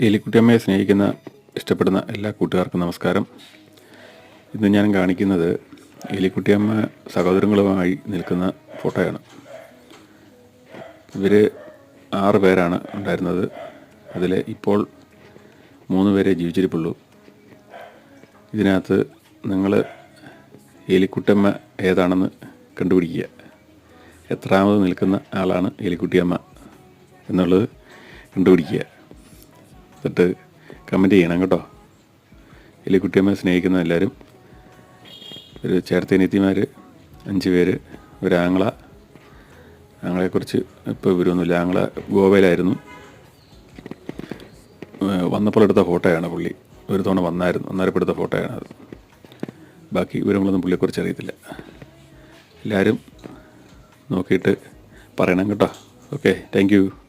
എലിക്കുട്ടിയമ്മയെ സ്നേഹിക്കുന്ന ഇഷ്ടപ്പെടുന്ന എല്ലാ കൂട്ടുകാർക്കും നമസ്കാരം. ഇന്ന് ഞാൻ കാണിക്കുന്നത് എലിക്കുട്ടിയമ്മ സഹോദരങ്ങളുമായി നിൽക്കുന്ന ഫോട്ടോയാണ്. ഇവർ ആറ് പേരാണ് ഉണ്ടായിരുന്നത്. അതിൽ ഇപ്പോൾ മൂന്ന് പേരെ ജീവിച്ചിരിപ്പുള്ളൂ. ഇതിനകത്ത് നിങ്ങൾ എലിക്കുട്ടമ്മ ഏതാണെന്ന് കണ്ടുപിടിക്കുക. എത്രാമത് നിൽക്കുന്ന ആളാണ് എലിക്കുട്ടിയമ്മ എന്നുള്ളത് കണ്ടുപിടിക്കുക. എന്നിട്ട് കമന്റ് ചെയ്യണം കേട്ടോ. എലിക്കുട്ടിയമ്മയെ സ്നേഹിക്കുന്ന എല്ലാവരും. ഒരു ചേർത്തേനീത്തിമാർ അഞ്ച് പേര് ഒരു ആങ്ങള. ആങ്ങളെക്കുറിച്ച് ഇപ്പോൾ വിവരമൊന്നുമില്ല. ആങ്ങള ഗോവയിലായിരുന്നു. വന്നപ്പോൾ എടുത്ത ഫോട്ടോയാണ് പുള്ളി. ഒരു തവണ വന്നായിരുന്നു. അന്നേരം എടുത്ത ഫോട്ടോയാണ് അത്. ബാക്കി വിവരങ്ങളൊന്നും പുള്ളിയെക്കുറിച്ച് അറിയത്തില്ല. എല്ലാവരും നോക്കിയിട്ട് പറയണം കേട്ടോ. Okay thank